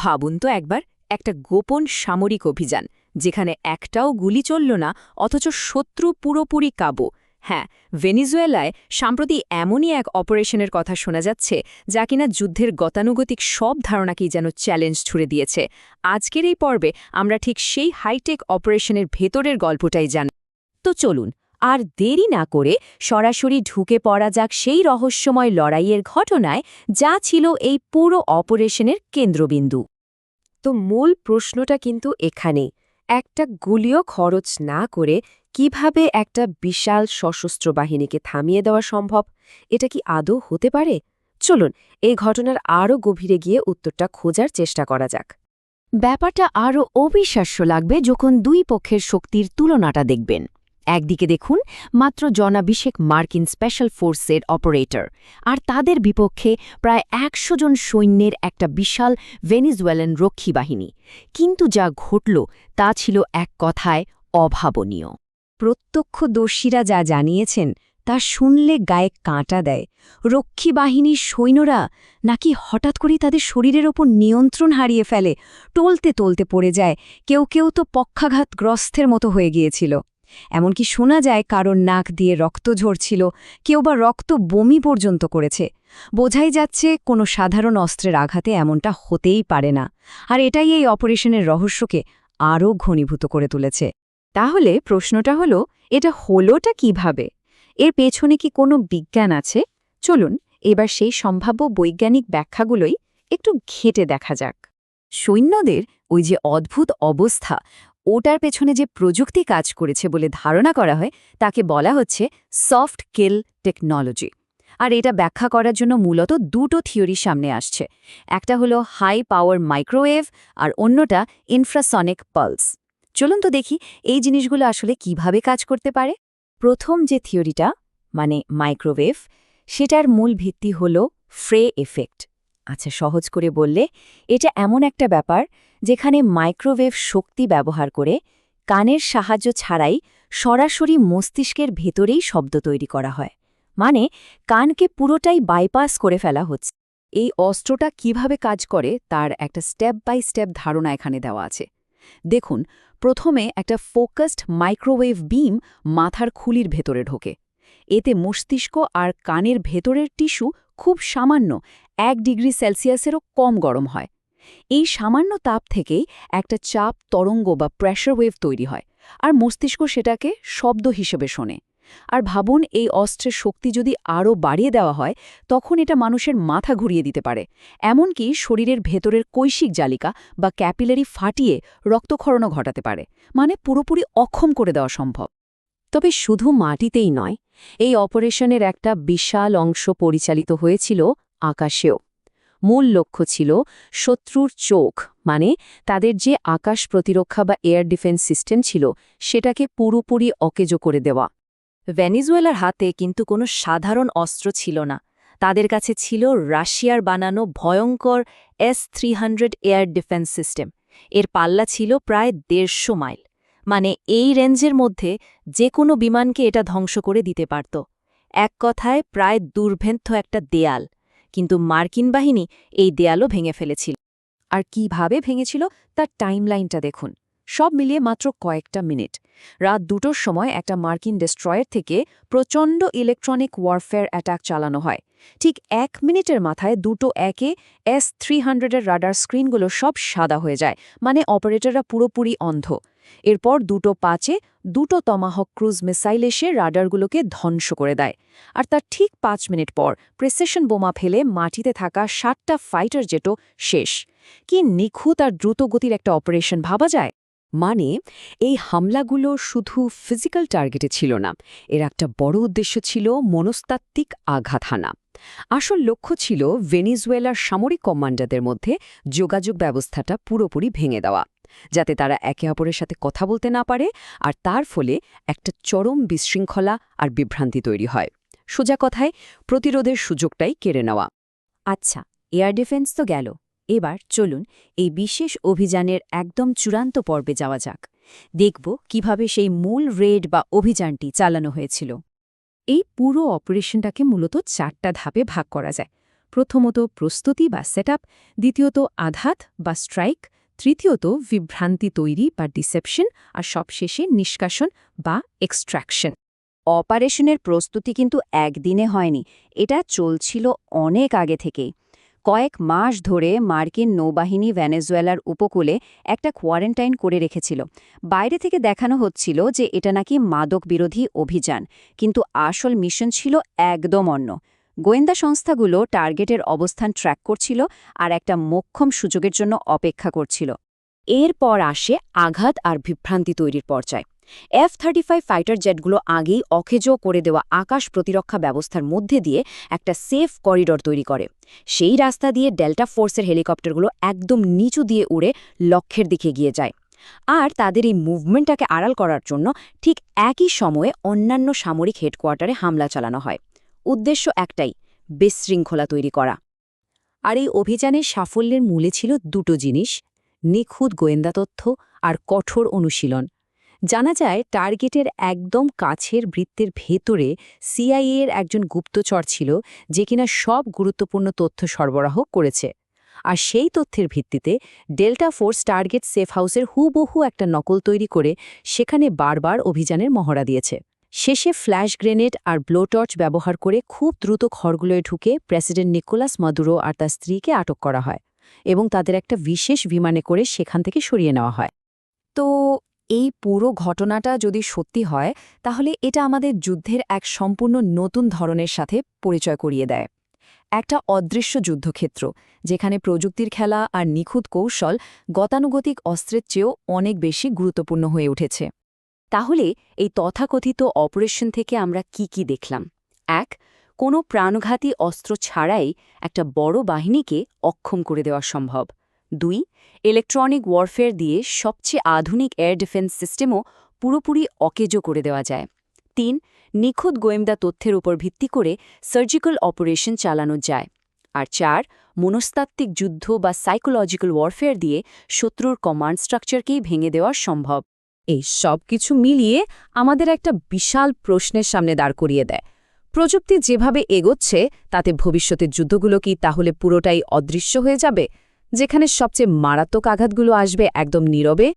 ভাবুন তো একবার, একটা গোপন সামরিক অভিযান, যেখানে একটাও গুলি চলল না, অথচ শত্রু পুরোপুরি কাবু। হ্যাঁ ভেনিজুয়েলায় সাম্প্রতি এমনই এক অপারেশনের কথা শোনা যাচ্ছে, যা কিনা যুদ্ধের গতানুগতিক সব ধারণাকেই যেন চ্যালেঞ্জ ছুড়ে দিয়েছে। আজকের এই পর্বে আমরা ঠিক সেই হাইটেক অপারেশনের ভেতরের গল্পটাই জান তো চলুন আর দেরি না করে সরাসরি ঢুকে পড়া যাক সেই রহস্যময় লড়াইয়ের ঘটনায় যা ছিল এই পুরো অপারেশনের কেন্দ্রবিন্দু। তো মূল প্রশ্নটা কিন্তু এখানেই একটা গুলিও খরচ না করে কীভাবে একটা বিশাল সশস্ত্র বাহিনীকে থামিয়ে দেওয়া সম্ভব? এটা কি আদৌ হতে পারে? চলুন, এই ঘটনার আরও গভীরে গিয়ে উত্তরটা খোঁজার চেষ্টা করা যাক। ব্যাপারটা আরও অবিশ্বাস্য লাগবে যখন দুই পক্ষের শক্তির তুলনাটা দেখবেন। একদিকে দেখুন, মাত্র জনাভিষেক মার্কিন স্পেশাল ফোর্সের অপারেটর, আর তাদের বিপক্ষে প্রায় একশো জন সৈন্যের একটা বিশাল ভেনিজুয়েলান রক্ষী বাহিনী। কিন্তু যা ঘটল, তা ছিল এক কথায় অভাবনীয়। প্রত্যক্ষদর্শীরা যা জানিয়েছেন, তা শুনলে গায়ে কাঁটা দেয়। রক্ষী বাহিনীর সৈন্যরা নাকি হঠাৎ করেই তাদের শরীরের ওপর নিয়ন্ত্রণ হারিয়ে ফেলে, টলতে টলতে পড়ে যায়। কেউ কেউ তো পক্ষাঘাতগ্রস্তের মতো হয়ে গিয়েছিল। এমনকি শোনা যায় কারোর নাক দিয়ে রক্ত ঝরছিল, কেউ বা রক্ত বমি পর্যন্ত করেছে। বোঝাই যাচ্ছে কোনো সাধারণ অস্ত্রের আঘাতে এমনটা হতেই পারে না। আর এটাই এই অপারেশনের রহস্যকে আরও ঘনীভূত করে তুলেছে। তাহলে প্রশ্নটা হলো, এটা হলোটা কীভাবে? এর পেছনে কি কোনো বিজ্ঞান আছে? চলুন, এবার সেই সম্ভাব্য বৈজ্ঞানিক ব্যাখ্যাগুলোই একটু ঘেটে দেখা যাক। সৈন্যদের ওই যে অদ্ভুত অবস্থা ওটার পেছনে যে প্রযুক্তি কাজ করেছে বলে ধারণা করা হয়, তাকে বলা হচ্ছে সফট কিল টেকনোলজি। আর এটা ব্যাখ্যা করার জন্য মূলত দুটো থিওরি সামনে আসছে। একটা হলো হাই পাওয়ার মাইক্রোওয়েভ আর অন্যটা ইনফ্রাসনিক পালস। চলুন তো দেখি এই জিনিসগুলো আসলে কীভাবে কাজ করতে পারে। প্রথম যে থিওরিটা মানে মাইক্রোওয়েভ, সেটার মূল ভিত্তি হল ফ্রে এফেক্ট। আচ্ছা সহজ করে বললে, এটা এমন একটা ব্যাপার যেখানে মাইক্রোওয়েভ শক্তি ব্যবহার করে কানের সাহায্য ছাড়াই সরাসরি মস্তিষ্কের ভেতরেই শব্দ তৈরি করা হয়। মানে কানকে পুরোটাই বাইপাস করে ফেলা হচ্ছে। এই অস্ত্রটা কীভাবে কাজ করে তার একটা স্টেপ বাই স্টেপ ধারণা এখানে দেওয়া আছে। দেখুন, প্রথমে একটা ফোকাসড মাইক্রোওয়েভ বিম মাথার খুলির ভেতরে ঢোকে। এতে মস্তিষ্ক আর কানের ভেতরের টিস্যু খুব সামান্য এক ডিগ্রি সেলসিয়াসেরও কম গরম হয়। এই সামান্য তাপ থেকেই একটা চাপ, তরঙ্গ বা প্রেশার ওয়েভ তৈরি হয়। আর মস্তিষ্ক সেটাকে শব্দ হিসেবে শোনে। আর ভাবুন, এই অস্ত্রের শক্তি যদি আরও বাড়িয়ে দেওয়া হয়, তখন এটা মানুষের মাথা ঘুরিয়ে দিতে পারে। এমনকি শরীরের ভেতরের কৈশিক জালিকা বা ক্যাপিলারি ফাটিয়ে রক্তক্ষরণও ঘটাতে পারে। মানে পুরোপুরি অক্ষম করে দেওয়া সম্ভব। তবে শুধু মাটিতেই নয়, এই অপারেশনের একটা বিশাল অংশ পরিচালিত হয়েছিল আকাশেও। মূল লক্ষ্য ছিল শত্রুর চোখ মানে তাদের যে আকাশ প্রতিরক্ষা বা এয়ার ডিফেন্স সিস্টেম ছিল, সেটাকে পুরোপুরি অকেজো করে দেওয়া। ভেনিজুয়েলার হাতে কিন্তু কোনো সাধারণ অস্ত্র ছিল না। তাদের কাছে ছিল রাশিয়ার বানানো ভয়ঙ্কর S three air defence system এর পাল্লা ছিল প্রায় দেড়শো মাইল। মানে এই রেঞ্জের মধ্যে যে কোনো বিমানকে এটা ধ্বংস করে দিতে পারত। এক কথায় প্রায় দুর্ভেদ্য একটা দেয়াল। কিন্তু মার্কিন বাহিনী এই দেয়ালও ভেঙে ফেলেছিল। আর কীভাবে ভেঙেছিল তার টাইমলাইনটা দেখুন। সব মিলিয়ে মাত্র কয়েকটা মিনিট। রাত দুটোর সময় একটা মার্কিন ডেস্ট্রয়ের থেকে প্রচণ্ড ইলেকট্রনিক ওয়ারফেয়ার অ্যাটাক চালানো হয়। ঠিক এক মিনিটের মাথায় দুটো একে এস থ্রি হান্ড্রেডের রাডার স্ক্রিনগুলো সব সাদা হয়ে যায় মানে অপারেটররা পুরোপুরি অন্ধ। এরপর দুটো পাঁচে দুটো তমাহক ক্রুজ মিসাইল এসে রাডারগুলোকে ধ্বংস করে দেয়। আর তার ঠিক পাঁচ মিনিট পর প্রেসেশন বোমা ফেলে মাটিতে থাকা ষাটটা ফাইটার জেটও শেষ। কি নিখুঁত আর দ্রুতগতির একটা অপারেশন ভাবা যায়? মানে এই হামলাগুলো শুধু ফিজিক্যাল টার্গেটে ছিল না, এর একটা বড় উদ্দেশ্য ছিল মনস্তাত্ত্বিক আঘাত হানা। আসল লক্ষ্য ছিল ভেনিজুয়েলার সামরিক কমান্ডারদের মধ্যে যোগাযোগ ব্যবস্থাটা পুরোপুরি ভেঙে দেওয়া, যাতে তারা একে অপরের সাথে কথা বলতে না পারে আর তার ফলে একটা চরম বিশৃঙ্খলা আর বিভ্রান্তি তৈরি হয়। সোজা কথায়, প্রতিরোধের সুযোগটাই কেড়ে নেওয়া। আচ্ছা এয়ার ডিফেন্স তো গেল। এবার চলুন এই বিশেষ অভিযানের একদম চূড়ান্ত পর্বে যাওয়া যাক। দেখব কীভাবে সেই মূল রেড বা অভিযানটি চালানো হয়েছিল। এই পুরো অপারেশনটাকে মূলত চারটা ধাপে ভাগ করা যায়। প্রথমত প্রস্তুতি বা সেটআপ, দ্বিতীয়ত আঘাত বা স্ট্রাইক, তৃতীয়ত বিভ্রান্তি তৈরি বা ডিসেপশন, আর সবশেষে নিষ্কাশন বা এক্সট্র্যাকশন অপারেশনের প্রস্তুতি কিন্তু একদিনে হয়নি, এটা চলছিল অনেক আগে থেকেই। কয়েক মাস ধরে মার্কিন নৌবাহিনী ভেনেজুয়েলার উপকূলে একটা কোয়ারেন্টাইন করে রেখেছিল। বাইরে থেকে দেখানো হচ্ছিল যে এটা নাকি মাদক বিরোধী অভিযান, কিন্তু আসল মিশন ছিল একদম অন্য। গোয়েন্দা সংস্থাগুলো টার্গেটের অবস্থান ট্র্যাক করছিল আর একটা মোক্ষম সুযোগের জন্য অপেক্ষা করছিল। এরপর আসে আঘাত আর বিভ্রান্তি তৈরির পর্যায়। এফ থার্টি ফাইভ ফাইটার জেটগুলো আগেই অকেজো করে দেওয়া আকাশ প্রতিরক্ষা ব্যবস্থার মধ্যে দিয়ে একটা সেফ করিডর তৈরি করে। সেই রাস্তা দিয়ে ডেল্টা ফোর্সের হেলিকপ্টারগুলো একদম নিচু দিয়ে উড়ে লক্ষ্যের দিকে গিয়ে যায়। আর তাদের এই মুভমেন্টটাকে আড়াল করার জন্য ঠিক একই সময়ে অন্যান্য সামরিক হেডকোয়ার্টারে হামলা চালানো হয়। উদ্দেশ্য একটাই, বিশৃঙ্খলা তৈরি করা। আর এই অভিযানের সাফল্যের মূলে ছিল দুটো জিনিস, নিখুঁত গোয়েন্দা তথ্য আর কঠোর অনুশীলন। জানা যায়, টার্গেটের একদম কাছের বৃত্তের ভেতরে সিআইএ এর একজন গুপ্তচর ছিল, যে কিনা সব গুরুত্বপূর্ণ তথ্য সরবরাহ করেছে। আর সেই তথ্যের ভিত্তিতে ডেল্টা ফোর্স টার্গেট সেফ হাউসের হুবহু একটা নকল তৈরি করে সেখানে বারবার অভিযানের মহড়া দিয়েছে। শেষে ফ্ল্যাশ গ্রেনেড আর ব্লোটর্চ ব্যবহার করে খুব দ্রুত ঘরগুলোয় ঢুকে প্রেসিডেন্ট নিকোলাস মাদুরো আর তার স্ত্রীকে আটক করা হয় এবং তাদের একটা বিশেষ বিমানে করে সেখান থেকে সরিয়ে নেওয়া হয়। তো এই পুরো ঘটনাটা যদি সত্যি হয়, তাহলে এটা আমাদের যুদ্ধের এক সম্পূর্ণ নতুন ধরনের সাথে পরিচয় করিয়ে দেয়। একটা অদৃশ্য যুদ্ধক্ষেত্র, যেখানে প্রযুক্তির খেলা আর নিখুঁত কৌশল গতানুগতিক অস্ত্রের চেয়েও অনেক বেশি গুরুত্বপূর্ণ হয়ে উঠেছে। তাহলে এই তথাকথিত অপারেশন থেকে আমরা কি কি দেখলাম? এক, কোনো প্রাণঘাতী অস্ত্র ছাড়াই একটা বড় বাহিনীকে অক্ষম করে দেওয়া সম্ভব। দুই ইলেকট্রনিক ওয়ারফেয়ার দিয়ে সবচেয়ে আধুনিক এয়ার ডিফেন্স সিস্টেমও পুরোপুরি অকেজো করে দেওয়া যায়। তিন, নিখুঁত গোয়েন্দা তথ্যের উপর ভিত্তি করে সার্জিক্যাল অপারেশন চালানো যায়। আর চার, মনস্তাত্ত্বিক যুদ্ধ বা সাইকোলজিক্যাল ওয়ারফেয়ার দিয়ে শত্রুর কমান্ড স্ট্রাকচারকেই ভেঙে দেওয়া সম্ভব। এই সব কিছু মিলিয়ে আমাদের একটা বিশাল প্রশ্নের সামনে দাঁড় করিয়ে দেয়। প্রযুক্তি যেভাবে এগোচ্ছে, তাতে ভবিষ্যতের যুদ্ধগুলো কি তাহলে পুরোটাই অদৃশ্য হয়ে যাবে? যেখানে সবচেয়ে মারাত্মক আঘাতগুলো আসবে একদম নীরবে